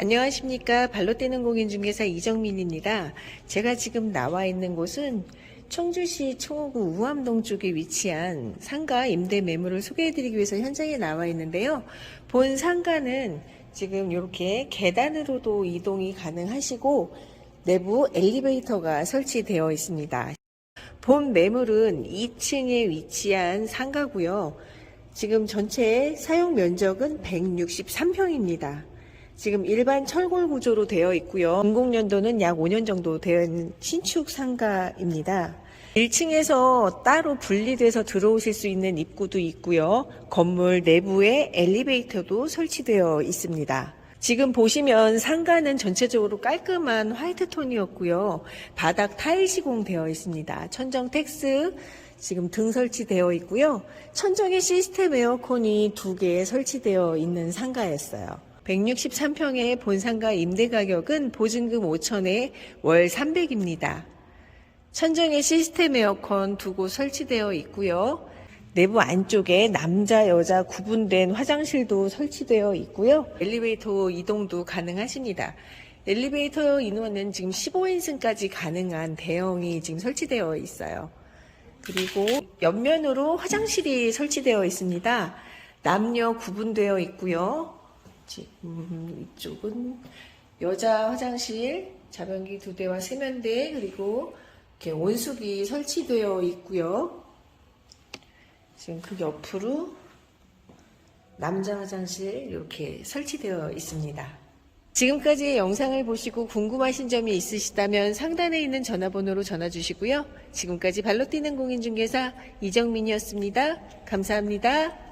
안녕하십니까. 발로 뛰는 공인중개사 이정민입니다. 제가 지금 나와 있는 곳은 청주시 청호구 우암동 쪽에 위치한 상가 임대 매물을 소개해드리기 위해서 현장에 나와 있는데요. 본 상가는 지금 이렇게 계단으로도 이동이 가능하시고 내부 엘리베이터가 설치되어 있습니다. 본 매물은 2층에 위치한 상가고요. 지금 전체 사용 면적은 163평입니다. 지금 일반 철골 구조로 되어 있고요. 공공연도는 약 5년 정도 있는 신축 상가입니다. 1층에서 따로 분리돼서 들어오실 수 있는 입구도 있고요. 건물 내부에 엘리베이터도 설치되어 있습니다. 지금 보시면 상가는 전체적으로 깔끔한 화이트 톤이었고요. 바닥 타일 시공되어 있습니다. 천정 텍스 지금 등 설치되어 있고요. 천정에 시스템 에어컨이 두 개 설치되어 있는 상가였어요. 163평의 본상가 임대 가격은 보증금 5천에 월 300입니다. 천정에 시스템 에어컨 두 곳 설치되어 있고요. 내부 안쪽에 남자, 여자 구분된 화장실도 설치되어 있고요. 엘리베이터 이동도 가능하십니다. 엘리베이터 인원은 지금 15인승까지 가능한 대형이 지금 설치되어 있어요. 그리고 옆면으로 화장실이 설치되어 있습니다. 남녀 구분되어 있고요. 지금 이쪽은 여자 화장실, 자변기 두 대와 세면대, 그리고 이렇게 온수기 설치되어 있고요. 지금 그 옆으로 남자 화장실 이렇게 설치되어 있습니다. 지금까지 영상을 보시고 궁금하신 점이 있으시다면 상단에 있는 전화번호로 전화 주시고요. 지금까지 발로 뛰는 공인중개사 이정민이었습니다. 감사합니다.